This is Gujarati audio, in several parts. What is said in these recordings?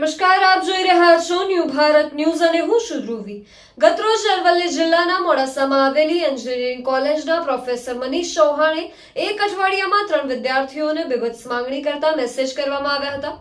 નમસ્કાર, આપ જોઈ રહ્યા છો ન્યૂ ભારત ન્યૂઝ અને હું છું ધ્રુવી. ગતરોજ અરવલ્લી જિલ્લાના મોડાસામાં આવેલી એન્જિનિયરિંગ કોલેજના પ્રોફેસર મનીષ ચૌહાણે એક અઠવાડિયામાં ત્રણ વિદ્યાર્થીઓને બીભત્સ માંગણી કરતા મેસેજ કરવામાં આવ્યા હતા.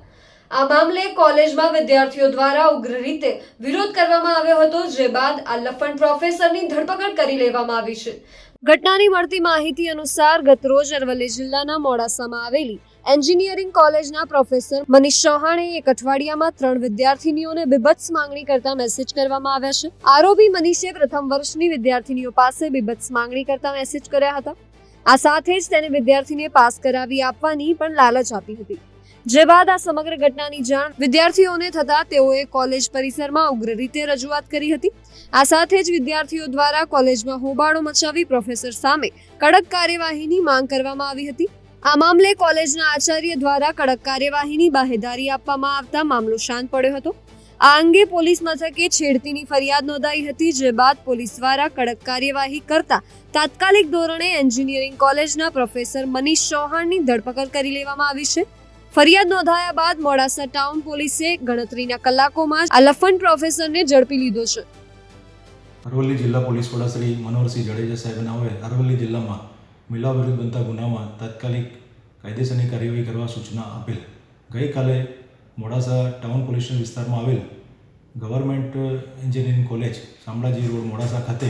આ મામલે કોલેજમાં વિદ્યાર્થીઓ દ્વારા ઉગ્ર રીતે વિરોધ કરવામાં આવ્યો હતો, જે બાદ આ લફણ પ્રોફેસરની ધરપકડ કરી લેવામાં આવી છે. ઘટનાની મળતી માહિતી અનુસાર ગતરોજ અરવલ્લી જિલ્લાના મોડાસામાં આવેલી એન્જિનિયરિંગ કોલેજના પ્રોફેસર મનીષ ચૌહાણે એક અઠવાડિયામાં ત્રણ વિદ્યાર્થીનીઓને બીભત્સ માંગણી કરતા મેસેજ કરવામાં આવ્યા છે. આરોપી મનીષે પ્રથમ વર્ષની વિદ્યાર્થીનીઓ પાસે બીભત્સ માંગણી કરતા મેસેજ કર્યા હતા. આ સાથે જ તેને વિદ્યાર્થીને પાસ કરાવી આપવાની પણ લાલચ આપી હતી. જે બાદ આ સમગ્ર ઘટનાની જાણ વિદ્યાર્થીઓને થતા તેઓએ કોલેજ પરિસરમાં ઉગ્ર રીતે રજૂઆત કરી હતી. આ સાથે જ વિદ્યાર્થીઓ દ્વારા કોલેજમાં હોબાળો મચાવી પ્રોફેસર સામે કડક કાર્યવાહીની માંગ કરવામાં આવી હતી. આ મામલે કોલેજના આચાર્ય દ્વારા કડક કાર્યવાહીની બાહેદારી આપવામાં આવતા મામલો શાંત પડ્યો હતો. આ અંગે પોલીસ મથકે છેડતીની ફરિયાદ નોંધાઈ હતી, જે બાદ પોલીસ દ્વારા કડક કાર્યવાહી કરતા તાત્કાલિક ધોરણે એન્જિનિયરિંગ કોલેજના પ્રોફેસર મનીષ ચૌહાણની ધરપકડ કરી લેવામાં આવી છે. ફરિયાદ નોંધાયા બાદ મોડાસા ટાઉન પોલીસે ગણતરીના કલાકોમાં આ લફન પ્રોફેસરને ઝડપી લીધો છે. અરવલ્લી જિલ્લા પોલીસ વડા શ્રી મનોહરસિંહ જાડેજા સાહેબના હવે અરવલ્લી જિલ્લામાં મહિલા વિરુદ્ધ બનતા ગુનામાં તાત્કાલિક કાયદેસરની કાર્યવાહી કરવા સૂચના આપેલ. ગઈકાલે મોડાસા ટાઉન પોલીસ વિસ્તારમાં આવેલ government engineering college, Shamlaji road, Modasa ખાતે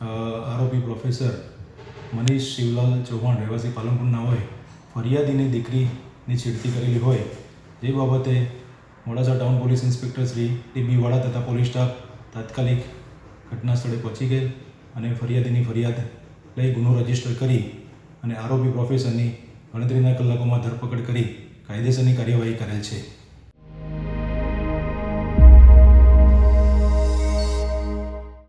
આરોપી પ્રોફેસર મનીષ શિવલાલ ચૌહાણ રહેવાસી પાલનપુરના હોય ફરિયાદીની દીકરીની છેડતી કરેલી હોય જે બાબતે Modasa town police inspector Shri T B Vala police staff તાત્કાલિક ઘટના સ્થળે પહોંચી ગયેલ અને ફરિયાદીની ફરિયાદ લઈ ગુનો રજિસ્ટર કરી અને આરોપી પ્રોફેસરની ગણતરીના કલાકોમાં ધરપકડ કરી કાયદેસરની કાર્યવાહી કરેલ છે.